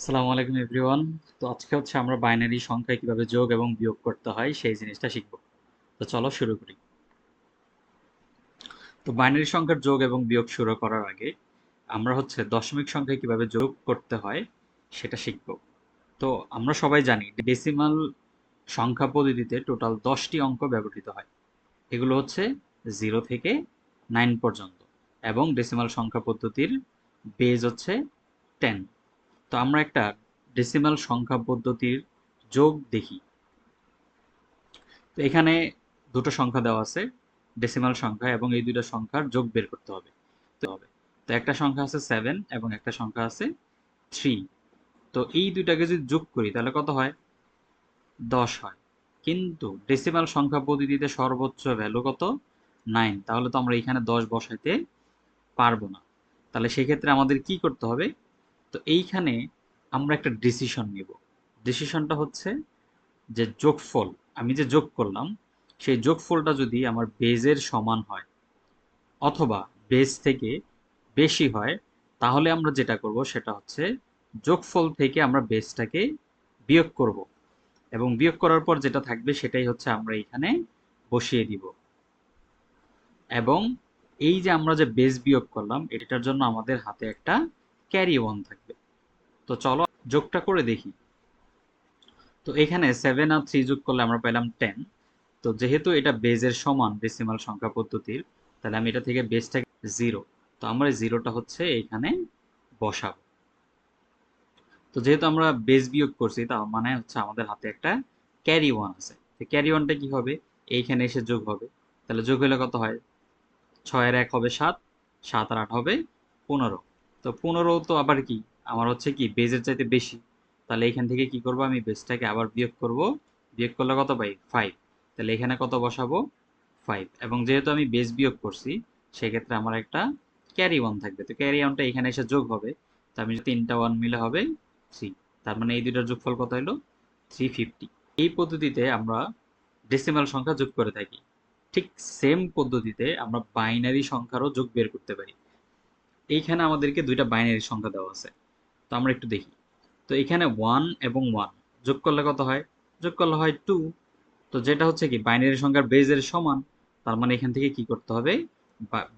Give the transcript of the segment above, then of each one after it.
আসসালামু আলাইকুম, এভরিওয়ান। তো আজকে হচ্ছে আমরা বাইনারি সংখ্যায় কীভাবে যোগ এবং বিয়োগ করতে হয় সেই জিনিসটা শিখব। তো চলো শুরু করি। তো বাইনারি সংখ্যার যোগ এবং বিয়োগ শুরু করার আগে আমরা হচ্ছে দশমিক সংখ্যায় কীভাবে যোগ করতে হয় সেটা শিখব। তো আমরা সবাই জানি ডেসিমাল সংখ্যা পদ্ধতিতে টোটাল দশটি অঙ্ক ব্যবহৃত হয়। এগুলো হচ্ছে জিরো থেকে নাইন পর্যন্ত এবং ডেসিমাল সংখ্যা পদ্ধতির বেজ হচ্ছে টেন তো আমরা একটা ডেসিমাল সংখ্যা পদ্ধতির যোগ দেখি। তো এখানে দুটো সংখ্যা দেওয়া আছে ডেসিমাল সংখ্যা এবং এই দুটো সংখ্যার যোগ বের করতে হবে। তো একটা সংখ্যা আছে সেভেন এবং একটা সংখ্যা আছে থ্রি তো এই দুইটাকে যদি যোগ করি, তাহলে কত হয়? দশ হয়। কিন্তু ডেসিমাল সংখ্যা পদ্ধতিতে সর্বোচ্চ ভ্যালু কত? নাইন তাহলে তো আমরা এখানে দশ বসাইতে পারব না। তাহলে সেক্ষেত্রে আমাদের কি করতে হবে? তো এইখানে আমরা একটা ডিসিশন নিব। ডিসিশনটা হচ্ছে যে যোগফল, আমি যে যোগ করলাম, সেই যোগফলটা যদি আমার বেজের সমান হয় অথবা বেজ থেকে বেশি হয়, তাহলে আমরা যেটা করব সেটা হচ্ছে যোগফল থেকে আমরা বেজটাকে বিয়োগ করব। এবং বিয়োগ করার পর যেটা থাকবে সেটাই হচ্ছে আমরা এখানে বসিয়ে দিব। এবং এই যে আমরা যে বেজ বিয়োগ করলাম, এটার জন্য আমাদের হাতে একটা ক্যারি ওয়ান থাকবে। তো চলো যোগটা করে দেখি। তো এখানে সেভেন আর থ্রি যোগ করলে আমরা পেলাম টেন তো যেহেতু এটা বেজের সমান ডেসিমাল সংখ্যা পদ্ধতির, তাহলে আমি এটা থেকে বেজটাকে জিরো তো আমরা জিরোটা হচ্ছে এখানে বসাবো। তো যেহেতু আমরা বেজ বিয়োগ করছি, তার মানে হচ্ছে আমাদের হাতে একটা ক্যারি ওয়ান আছে। তো ক্যারি ওয়ানটা কি হবে? এইখানে এসে যোগ হবে। তাহলে যোগ হলে কত হয়? ছয়ের এক হবে সাত সাত আর আট হবে পনেরো। তো পনেরো তো আবার কি? আমার হচ্ছে কি বেজের চাইতে বেশি। তাহলে এখান থেকে কি করব আমি? বেজটাকে আবার বিয়োগ করব। বিয়োগ করলে কত পাই? ফাইভ তাহলে এখানে কত বসাবো? ফাইভ এবং যেহেতু আমি বেজ বিয়োগ করছি, সেক্ষেত্রে আমার একটা ক্যারি ওয়ান থাকবে। তো ক্যারি ওয়ানটা এখানে এসে যোগ হবে। তো আমি তিনটা ওয়ান মিলে হবে থ্রি তার মানে এই দুইটার যোগফল কত হলো থ্রি ফিফটি এই পদ্ধতিতে আমরা ডেসিমাল সংখ্যা যোগ করে থাকি। ঠিক সেম পদ্ধতিতে আমরা বাইনারি সংখ্যারও যোগ বের করতে পারি। এইখানে আমাদেরকে দুইটা বাইনারি সংখ্যা দেওয়া আছে। তো আমরা একটু দেখি। তো এখানে ওয়ান এবং ওয়ান যোগ করলে কত হয়? যোগ করলে হয় টু তো যেটা হচ্ছে কি বাইনারি সংখ্যার বেজের সমান, তার মানে এখান থেকে কি করতে হবে?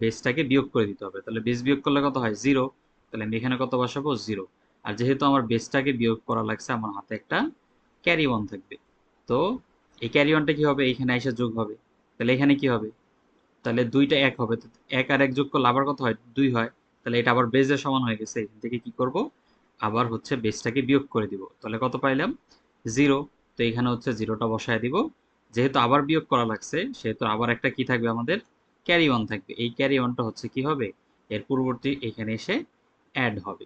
বেসটাকে বিয়োগ করে দিতে হবে। তাহলে বেস বিয়োগ করলে কত হয়? জিরো তাহলে আমি এখানে কত বসাবো? জিরো আর যেহেতু আমার বেসটাকে বিয়োগ করা লাগছে, আমার হাতে একটা ক্যারি ওয়ান থাকবে। তো এই ক্যারি ওয়ানটা কি হবে? এইখানে এসে যোগ হবে। তাহলে এখানে কি হবে? তাহলে দুইটা এক হবে। এক আর এক যোগ করলে আবার কত হয়? দুই হয়। তাহলে এটা আবার বেজের সমান হয়ে গেছে, এখান থেকে কি করব? আবার হচ্ছে বেসটাকে বিয়োগ করে দিব। তাহলে কত পাইলাম? জিরো তো এখানে হচ্ছে জিরোটা বসায় দিব। যেহেতু আবার বিয়োগ করা লাগছে, সেহেতু আবার একটা কি থাকবে? আমাদের ক্যারি ওয়ান থাকবে। এই ক্যারি ওয়ানটা হচ্ছে কি হবে? এর পূর্ববর্তী এখানে এসে অ্যাড হবে।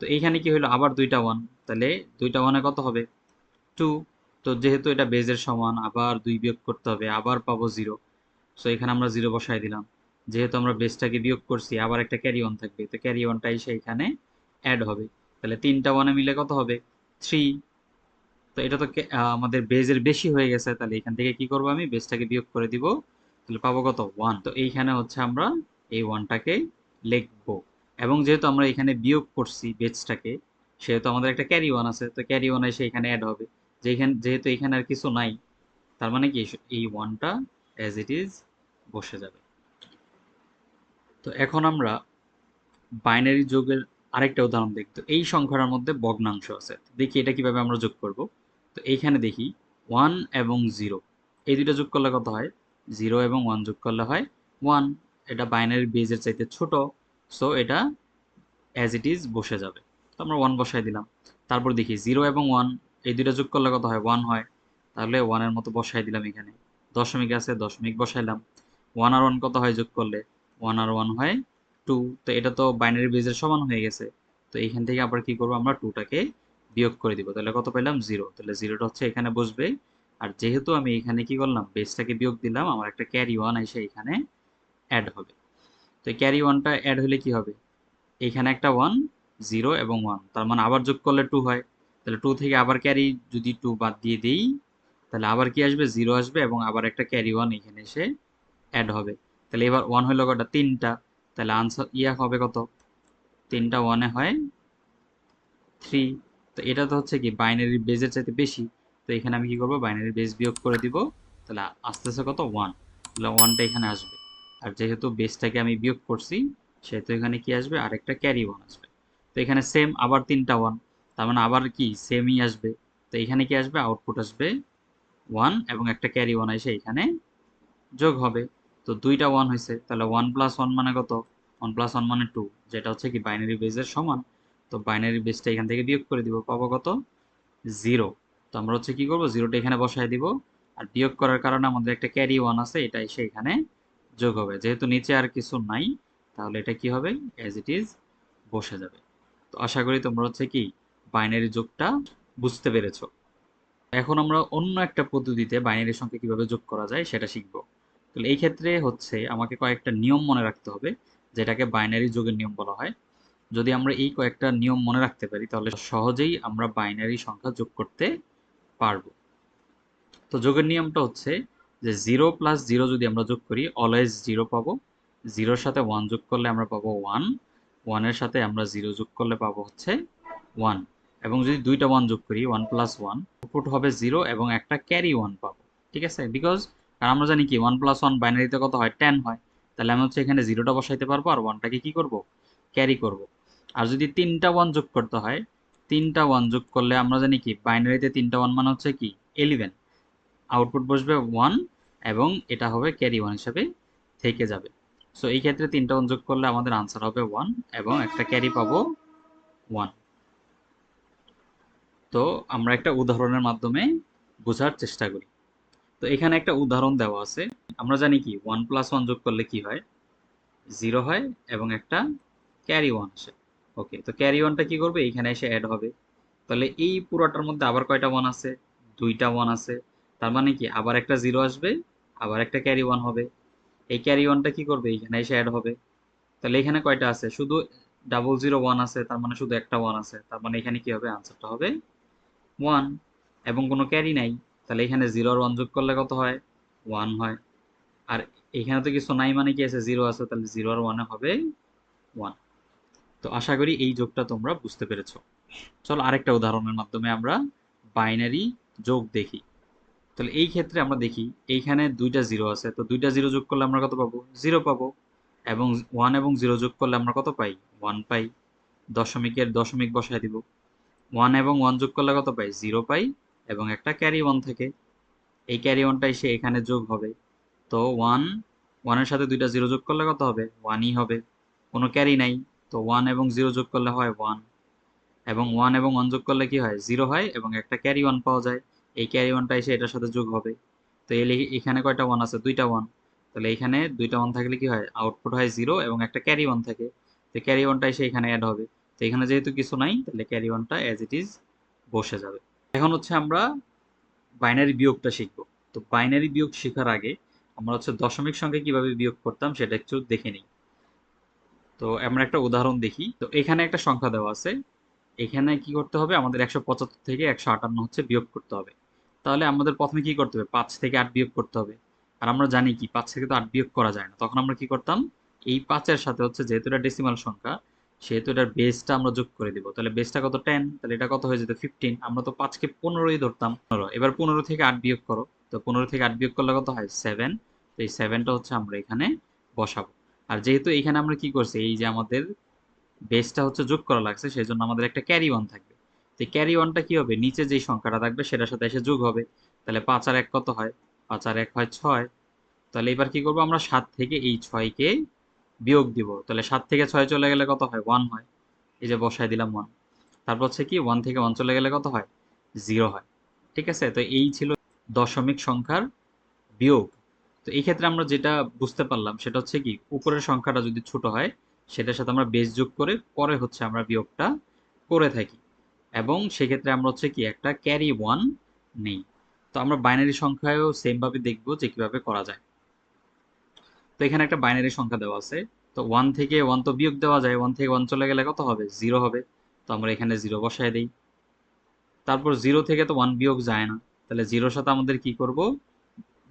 তো এইখানে কি হলো আবার দুইটা ওয়ান তাহলে দুইটা ওয়ানে কত হবে? টু তো যেহেতু এটা বেজের সমান, আবার দুই বিয়োগ করতে হবে, আবার পাবো জিরো সো এখানে আমরা জিরো বসায় দিলাম। যেহেতু আমরা বেসটাকে বিয়োগ করছি, আবার একটা ক্যারি ওয়ান থাকবে। তো ক্যারি ওয়ানটা সেইখানে অ্যাড হবে। তাহলে তিনটা ওয়ানে মিলে কত হবে? থ্রি তো এটা তো আমাদের বেজের বেশি হয়ে গেছে, তাহলে এখান থেকে কি করব আমি? বেসটাকে বিয়োগ করে দিব। তাহলে পাবো কত? ওয়ান তো এইখানে হচ্ছে আমরা এই ওয়ানটাকে লিখব। এবং যেহেতু আমরা এখানে বিয়োগ করছি বেজটাকে সেহেতু আমাদের একটা ক্যারি ওয়ান আছে, তো ক্যারি ওয়ান এসে এখানে অ্যাড হবে। যেখানে, যেহেতু এখানে আর কিছু নাই, তার মানে কি? এই ওয়ানটা অ্যাজ ইট ইজ বসে যাবে। তো এখন আমরা বাইনারি যোগের আরেকটা উদাহরণ দেখতো এই সংখ্যাটার মধ্যে ভগ্নাংশ আছে। দেখি এটা কীভাবে আমরা যোগ করব। তো এইখানে দেখি ওয়ান এবং জিরো। এই দুটো যোগ করলে কত হয়? জিরো এবং ওয়ান যোগ করলে হয় ওয়ান। এটা বাইনারি বেজের চাইতে ছোট, সো এটা অ্যাজ ইট ইজ বসে যাবে। তো আমরা ওয়ান বসাই দিলাম। তারপর দেখি জিরো এবং ওয়ান, এই দুটো যোগ করলে কত হয়? ওয়ান হয়। তাহলে ওয়ানের মতো বসাই দিলাম এখানে। দশমিক আছে, দশমিক বসাইলাম। ওয়ান আর ওয়ান কত হয় যোগ করলে? ওয়ান আর ওয়ান হয় টু তো এটা তো বাইনারি বেজের সমান হয়ে গেছে। তো এইখান থেকে আবার কি করব আমরা টুটাকে বিয়োগ করে দিব। তাহলে কত পেলাম? জিরো তাহলে জিরোটা হচ্ছে এখানে বসবে। আর যেহেতু আমি এখানে কি করলাম? বেসটাকে বিয়োগ দিলাম। আমার একটা ক্যারি ওয়ান এসে এখানে অ্যাড হবে। তো ক্যারি ওয়ানটা অ্যাড হলে কি হবে? এখানে একটা ওয়ান জিরো এবং ওয়ান তার মানে আবার যোগ করলে টু হয়। তাহলে টু থেকে আবার ক্যারি যদি টু বাদ দিয়ে দিই, তাহলে আবার কি আসবে? জিরো আসবে এবং আবার একটা ক্যারি ওয়ান এখানে এসে অ্যাড হবে। তাহলে এবার ওয়ান হলো কটা তিনটা। তাহলে আনসার ইয়া হবে কত? তিনটা ওয়ানে হয় থ্রি তো এটা তো হচ্ছে কি বাইনারি বেজের চাইতে বেশি। তো এখানে আমি কি করব? বাইনারি বেজ বিয়োগ করে দিব। তাহলে আস্তে আস্তে কত? ওয়ান তাহলে ওয়ানটা এখানে আসবে। আর যেহেতু বেসটাকে আমি বিয়োগ করছি, সেহেতু এখানে কি আসবে? আরেকটা ক্যারি ওয়ান আসবে। তো এখানে সেম আবার তিনটা ওয়ান তার মানে আবার কি? সেমই আসবে। তো এখানে কি আসবে? আউটপুট আসবে ওয়ান এবং একটা ক্যারি ওয়ান এসে এখানে যোগ হবে। তো দুইটা ওয়ান হয়েছে তাহলে ওয়ান প্লাস ওয়ান মানে কত? ওয়ান প্লাস ওয়ান মানে টু যেটা হচ্ছে কি বাইনারি বেজের সমান। তো বাইনারি বেসটা এখান থেকে বিয়োগ করে দিব, পাবো কত? জিরো তো আমরা হচ্ছে কি করব? জিরোটা এখানে বসায় দিব। আর বিয়োগ করার কারণে আমাদের একটা ক্যারি ওয়ান আছে, এটা এসে এখানে যোগ হবে। যেহেতু নিচে আর কিছু নাই, তাহলে এটা কি হবে? অ্যাজ ইট ইজ বসে যাবে। তো আশা করি তোমরা হচ্ছে কি বাইনারি যোগটা বুঝতে পেরেছ। এখন আমরা অন্য একটা পদ্ধতিতে বাইনারি সংখ্যা কীভাবে যোগ করা যায়, সেটা শিখব। তাহলে এই ক্ষেত্রে হচ্ছে আমাকে কয়েকটা নিয়ম মনে রাখতে হবে, যেটাকে বাইনারি যোগের নিয়ম বলা হয়। যদি আমরা এই কয়েকটা নিয়ম মনে রাখতে পারি, তাহলে সহজেই আমরা বাইনারি সংখ্যা যোগ করতে পারব। তো যোগের নিয়মটা হচ্ছে যে জিরো প্লাস জিরো যদি আমরা যোগ করি অলওয়েজ জিরো পাবো। জিরোর সাথে ওয়ান যোগ করলে আমরা পাবো ওয়ান ওয়ানের সাথে আমরা জিরো যোগ করলে পাবো হচ্ছে ওয়ান এবং যদি দুইটা ওয়ান যোগ করি ওয়ান প্লাস ওয়ান আউটপুট হবে জিরো এবং একটা ক্যারি ওয়ান পাবো। ঠিক আছে? বিকজ কারণ আমরা জানি কি ওয়ান প্লাস ওয়ান বাইনারিতে কত হয়? টেন হয়। তাহলে আমি হচ্ছে এখানে জিরোটা বসাইতে পারব আর ওয়ানটাকে কি করব? ক্যারি করব। আর যদি তিনটা ওয়ান যোগ করতে হয়, তিনটা ওয়ান যোগ করলে আমরা জানি কি বাইনারিতে তিনটা ওয়ান মানে হচ্ছে কি? এলিভেন আউটপুট বসবে ওয়ান এবং এটা হবে ক্যারি ওয়ান হিসাবে থেকে যাবে। সো এই ক্ষেত্রে তিনটা ওয়ান যোগ করলে আমাদের আনসার হবে ওয়ান এবং একটা ক্যারি পাবো ওয়ান তো আমরা একটা উদাহরণের মাধ্যমে বোঝার চেষ্টা করি। তো এখানে একটা উদাহরণ দেওয়া আছে। আমরা জানি কি ওয়ান প্লাস ওয়ান যোগ করলে কি হয়? জিরো হয় এবং একটা ক্যারি ওয়ান আসে। ওকে তো ক্যারি ওয়ানটা কি করবে? এইখানে এসে অ্যাড হবে। তাহলে এই পুরোটার মধ্যে আবার কয়টা ওয়ান আছে? দুইটা ওয়ান আছে। তার মানে কি, আবার একটা জিরো আসবে, আবার একটা ক্যারি ওয়ান হবে। এই ক্যারি ওয়ানটা কি করবে? এইখানে এসে অ্যাড হবে। তাহলে এখানে কয়টা আছে? শুধু ডাবল জিরো ওয়ান আছে, তার মানে শুধু একটা ওয়ান আছে। তার মানে এখানে কি হবে? আনসারটা হবে ওয়ান এবং কোনো ক্যারি নাই। তাহলে এখানে জিরো আর ওয়ান যোগ করলে কত হয়? ওয়ান হয়। আর এখানে তো কিছু নাই মানে কি আছে? জিরো আছে, তাহলে জিরো আর ওয়ানে হবে ওয়ান তো আশা করি এই যোগটা তোমরা বুঝতে পেরেছ। চলো আরেকটা উদাহরণের মাধ্যমে আমরা বাইনারি যোগ দেখি। তাহলে এই ক্ষেত্রে আমরা দেখি, এইখানে দুইটা জিরো আছে, তো দুইটা জিরো যোগ করলে আমরা কত পাবো? জিরো পাবো। এবং ওয়ান এবং জিরো যোগ করলে আমরা কত পাই? ওয়ান পাই। দশমিকের দশমিক বসায় দিব। ওয়ান এবং ওয়ান যোগ করলে কত পাই? জিরো পাই। এবং একটা ক্যারি ওয়ান থাকে। এই ক্যারি ওয়ানটা এসে এখানে যোগ হবে। তো ওয়ান ওয়ানের সাথে দুইটা জিরো যোগ করলে কত হবে? ওয়ানই হবে। কোনো ক্যারি নাই। তো ওয়ান এবং জিরো যোগ করলে হয় ওয়ান এবং ওয়ান এবং ওয়ান যোগ করলে কি হয়? জিরো হয় এবং একটা ক্যারি ওয়ান পাওয়া যায়। এই ক্যারি ওয়ানটা এসে এটার সাথে যোগ হবে। তো এখানে কয়টা ওয়ান আছে? দুইটা ওয়ান তাহলে এখানে দুইটা ওয়ান থাকলে কি হয়? আউটপুট হয় জিরো এবং একটা ক্যারি ওয়ান থাকে। তো ক্যারি ওয়ানটা এসে এখানে অ্যাড হবে। তো এখানে যেহেতু কিছু নাই, তাহলে ক্যারি ওয়ানটা অ্যাজ ইট ইজ বসে যাবে। এখন হচ্ছে আমরা বাইনারি বিয়োগটা শিখব। তো বাইনারি বিয়োগ শেখার আগে আমরা হচ্ছে দশমিক সংখ্যা কীভাবে বিয়োগ করতাম সেটা একটু দেখে নিই। তো আমরা একটা উদাহরণ দেখি। তো এখানে একটা সংখ্যা দেওয়া আছে। এখানে কি করতে হবে? আমাদের একশো পঁচাত্তর থেকে একশো আটান্ন হচ্ছে বিয়োগ করতে হবে। তাহলে আমাদের প্রথমে কি করতে হবে? পাঁচ থেকে আট বিয়োগ করতে হবে। আর আমরা জানি কি, পাঁচ থেকে তো আট বিয়োগ করা যায় না। তখন আমরা কি করতাম? এই পাঁচের সাথে হচ্ছে যেহেতু এটা ডেসিমাল সংখ্যা সেহেতু এটার বেসটা আমরা যোগ করে দিব। তাহলে বেসটা কত? টেন তাহলে এটা কত হয়ে যেত? ফিফটিন আমরা তো পাঁচকে পনেরোই ধরতাম। পনেরো। এবার পনেরো থেকে আট বিয়োগ করো। তো পনেরো থেকে আট বিয়োগ করলে কত হয়? সেভেন তো এই সেভেনটা হচ্ছে আমরা এখানে বসাবো। আর যেহেতু এখানে আমরা কি করছি? এই যে আমাদের বেসটা হচ্ছে যোগ করা লাগছে সেই জন্য আমাদের একটা ক্যারি ওয়ান থাকবে। তো ক্যারি ওয়ানটা কি হবে? নিচে যেই সংখ্যাটা থাকবে, সেটার সাথে এসে যোগ হবে। তাহলে পাঁচ আর এক কত হয়? পাঁচ আর এক হয় ছয়। তাহলে এবার কি করব? আমরা সাত থেকে এই ছয়কে বিয়োগ দিব। তাহলে সাত থেকে ছয় চলে গেলে কত হয়? ওয়ান হয়। এই যে বসায় দিলাম ওয়ান তারপর হচ্ছে কি ওয়ান থেকে ওয়ান চলে গেলে কত হয়? জিরো হয়। ঠিক আছে? তো এই ছিল দশমিক সংখ্যার বিয়োগ। তো এই ক্ষেত্রে আমরা যেটা বুঝতে পারলাম, সেটা হচ্ছে কি, উপরের সংখ্যাটা যদি ছোট হয়, সেটার সাথে আমরা বেশ যোগ করে পরে হচ্ছে আমরা বিয়োগটা করে থাকি। এবং সেক্ষেত্রে আমরা হচ্ছে কি, একটা ক্যারি ওয়ান নেই। তো আমরা বাইনারি সংখ্যায়ও সেমভাবে দেখব যে কীভাবে করা যায়। তো এখানে একটা বাইনারি সংখ্যা দেওয়া আছে। তো ওয়ান থেকে ওয়ান তো বিয়োগ দেওয়া যায় ওয়ান থেকে ওয়ান চলে গেলে কত হবে? জিরো হবে। তো আমরা এখানে জিরো বসায় দিই। তারপর জিরো থেকে তো ওয়ান বিয়োগ যায় না। তাহলে জিরোর সাথে আমাদের কি করব?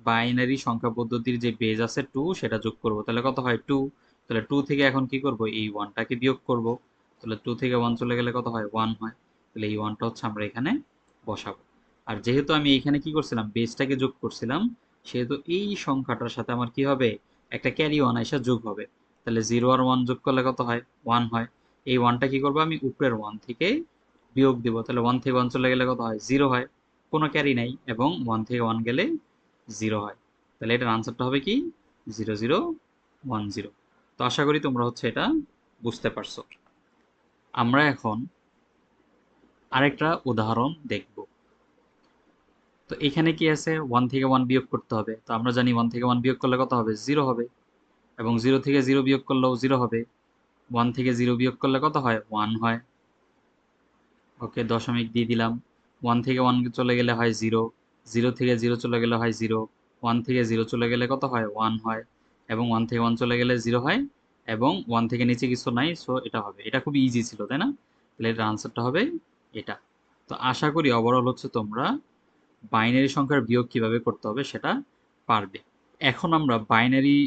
বাইনারি সংখ্যা পদ্ধতির যে বেজ আছে টু সেটা যোগ করব। তাহলে কত হয়? টু তাহলে টু থেকে এখন কি করব? এই ওয়ানটাকে বিয়োগ করব। তাহলে টু থেকে ওয়ান চলে গেলে কত হয়? ওয়ান হয়। তাহলে এই ওয়ানটা হচ্ছে আমরা এখানে বসাবো। আর যেহেতু আমি এখানে কি করছিলাম? বেজটাকে যোগ করছিলাম, সেহেতু এই সংখ্যাটার সাথে আমার কি হবে? একটা ক্যারি ওয়ান এসে যোগ হবে। তাহলে জিরো আর ওয়ান যোগ করলে কত হয়? ওয়ান হয়। এই ওয়ানটা কি করব আমি? উপরের ওয়ান থেকে বিয়োগ দিব। তাহলে ওয়ান থেকে ওয়ান চলে গেলে কত হয়? জিরো হয়। কোনো ক্যারি নাই এবং ওয়ান থেকে ওয়ান গেলে জিরো হয়। তাহলে এটার আনসারটা হবে কি? জিরো জিরো ওয়ান জিরো তো আশা করি তোমরা হচ্ছে এটা বুঝতে পারছ। আমরা এখন আরেকটা উদাহরণ দেখব। তো এখানে কি আছে? ওয়ান থেকে ওয়ান বিয়োগ করতে হবে। তো আমরা জানি ওয়ান থেকে ওয়ান বিয়োগ করলে কত হবে? জিরো হবে। এবং জিরো থেকে জিরো বিয়োগ করলেও জিরো হবে। ওয়ান থেকে জিরো বিয়োগ করলে কত হয়? ওয়ান হয়। ওকে দশমিক দিয়ে দিলাম। ওয়ান থেকে ওয়ান চলে গেলে হয় জিরো জিরো থেকে জিরো চলে গেলে হয় জিরো ওয়ান থেকে জিরো চলে গেলে কত হয়? ওয়ান হয়। এবং ওয়ান থেকে ওয়ান চলে গেলে জিরো হয়। এবং ওয়ান থেকে নিচে কিছু নাই সো এটা হবে। এটা খুবই ইজি ছিল, তাই না? তাহলে এটার আনসারটা হবে এটা। তো আশা করি ওভারঅল হচ্ছে তোমরা বাইনারি সংখ্যার বিয়োগ কীভাবে করতে হবে সেটা পারবে। এখন আমরা বাইনারি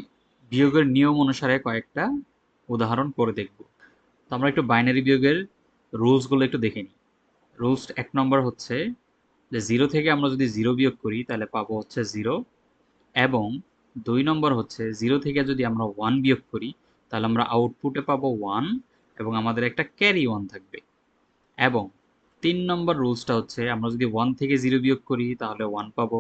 বিয়োগের নিয়ম অনুসারে কয়েকটা উদাহরণ করে দেখব। তো আমরা একটু বাইনারি বিয়োগের রুলসগুলো একটু দেখে নিই। রুলস এক নম্বর হচ্ছে যে জিরো থেকে আমরা যদি জিরো বিয়োগ করি তাহলে পাবো হচ্ছে জিরো এবং দুই নম্বর হচ্ছে জিরো থেকে যদি আমরা ওয়ান বিয়োগ করি তাহলে আমরা আউটপুটে পাবো ওয়ান এবং আমাদের একটা ক্যারি ওয়ান থাকবে এবং তিন নম্বর রুলসটা হচ্ছে, আমরা যদি ওয়ান থেকে জিরো বিয়োগ করি, তাহলে ওয়ান পাবো।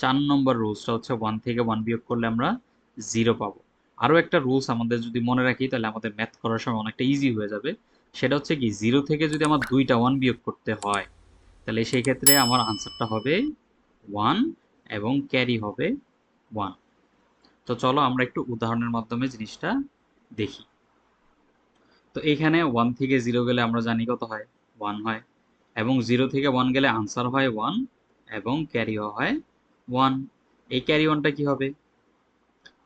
চার নম্বর রুলসটা হচ্ছে ওয়ান থেকে ওয়ান বিয়োগ করলে আমরা জিরো পাবো। আরও একটা রুলস আমাদের যদি মনে রাখি, তাহলে আমাদের ম্যাথ করার সময় অনেকটা ইজি হয়ে যাবে। সেটা হচ্ছে কি জিরো থেকে যদি আমার দুইটা ওয়ান বিয়োগ করতে হয়, তাহলে সেই ক্ষেত্রে আমার আনসারটা হবে ওয়ান এবং ক্যারি হবে ওয়ান তো চলো আমরা একটু উদাহরণের মাধ্যমে জিনিসটা দেখি। তো এখানে ওয়ান থেকে জিরো গেলে আমরা জানি কত হয়? ওয়ান হয়। এবং জিরো থেকে ওয়ান গেলে আনসার হয় ওয়ান এবং ক্যারিও হয় ওয়ান এই ক্যারি ওয়ানটা কি হবে?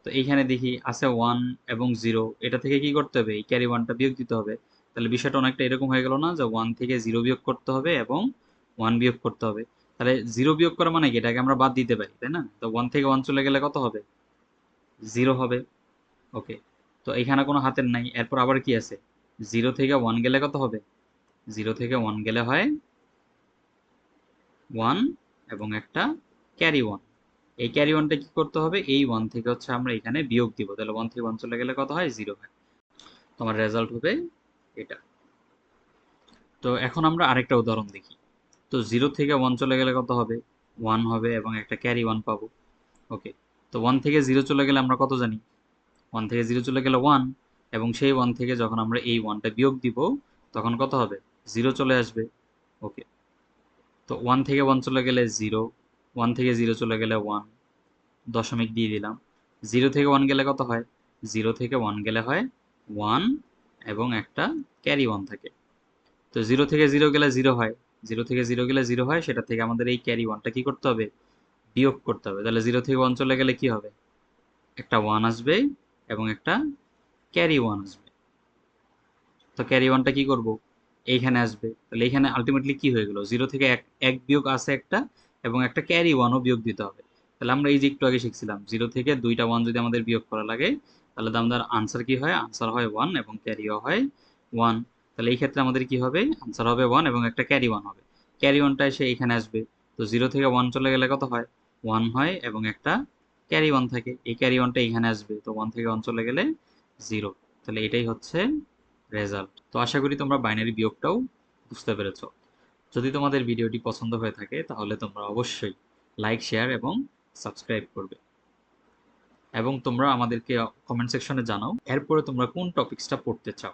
তো এইখানে দেখি আছে ওয়ান এবং জিরো এটা থেকে কি করতে হবে? এই ক্যারি ওয়ানটা বিয়োগ দিতে হবে। তাহলে বিষয়টা অনেকটা এরকম হয়ে গেল না যে ওয়ান থেকে জিরো বিয়োগ করতে হবে এবং ওয়ান বিয়োগ করতে হবে। তাহলে জিরো বিয়োগ করা মানে কি? এটাকে আমরা বাদ দিতে পারি, তাই না? তো ওয়ান থেকে ওয়ান চলে গেলে কত হবে? জিরো হবে। ওকে তো এখানে কোনো হাতের নাই। এরপর আবার কি আছে? জিরো থেকে ওয়ান গেলে কত হবে? জিরো থেকে ওয়ান গেলে হয় ওয়ান এবং একটা ক্যারি ওয়ান এই ক্যারি ওয়ানটা কি করতে হবে? এই ওয়ান থেকে হচ্ছে আমরা এখানে বিয়োগ দিব। তাহলে ওয়ান থেকে ওয়ান চলে গেলে কত হয়? জিরো হয়। তোমার রেজাল্ট হবে এটা। তো এখন আমরা আরেকটা উদাহরণ দেখি। তো জিরো থেকে ওয়ান চলে গেলে কত হবে? ওয়ান হবে এবং একটা ক্যারি ওয়ান পাবো। ওকে তো ওয়ান থেকে জিরো চলে গেলে আমরা কত জানি? ওয়ান থেকে জিরো চলে গেলে ওয়ান এবং সেই ওয়ান থেকে যখন আমরা এই ওয়ানটা বিয়োগ দিব, তখন কত হবে? জিরো চলে আসবে ওকে তো ওয়ান থেকে ওয়ান চলে গেলে জিরো ওয়ান থেকে জিরো চলে গেলে ওয়ান দশমিক দিয়ে দিলাম। জিরো থেকে ওয়ান গেলে কত হয়? জিরো থেকে ওয়ান গেলে হয় ওয়ান এবং একটা ক্যারি ওয়ান থাকে। তো জিরো থেকে জিরো গেলে জিরো হয়। জিরো থেকে জিরো গেলে জিরো হয়, সেটা থেকে আমাদের এই ক্যারি ওয়ানটা কি করতে হবে? বিয়োগ করতে হবে। তাহলে জিরো থেকে ওয়ান চলে গেলে কি হবে? একটা ওয়ান আসবে এবং একটা ক্যারি ওয়ান আসবে। তো ক্যারি ওয়ানটা কি করব? এইখানে আসবে। তাহলে এইখানে আলটিমেটলি কি হয়ে গেল? জিরো থেকে এক এক বিয়োগ আছে একটা এবং একটা ক্যারি ওয়ানও বিয়োগ দিতে হবে। তাহলে আমরা এই যে একটু আগে শিখছিলাম জিরো থেকে দুইটা ওয়ান যদি আমাদের বিয়োগ করা লাগে, তাহলে আমাদের আনসার কি হয়? আনসার হয় ওয়ান এবং ক্যারিও হয় ওয়ান তাহলে এই ক্ষেত্রে আমাদের কি হবে? আনসার হবে ওয়ান এবং একটা ক্যারি ওয়ান হবে। ক্যারি ওয়ানটা এসে এখানে আসবে। তো জিরো থেকে ওয়ান চলে গেলে কত হয়? ওয়ান হয় এবং একটা ক্যারি ওয়ান থাকে। এই ক্যারি ওয়ানটা এখানে আসবে। তো ওয়ান থেকে ওয়ান চলে গেলে জিরো তাহলে এটাই হচ্ছে রেজাল্ট। তো আশা করি তোমরা বাইনারি বিয়োগটাও বুঝতে পেরেছ। যদি তোমাদের ভিডিওটি পছন্দ হয়ে থাকে, তাহলে তোমরা অবশ্যই লাইক, শেয়ার এবং সাবস্ক্রাইব করবে। এবং তোমরা আমাদেরকে কমেন্ট সেকশনে জানাও, এরপরে তোমরা কোন টপিক্সটা পড়তে চাও।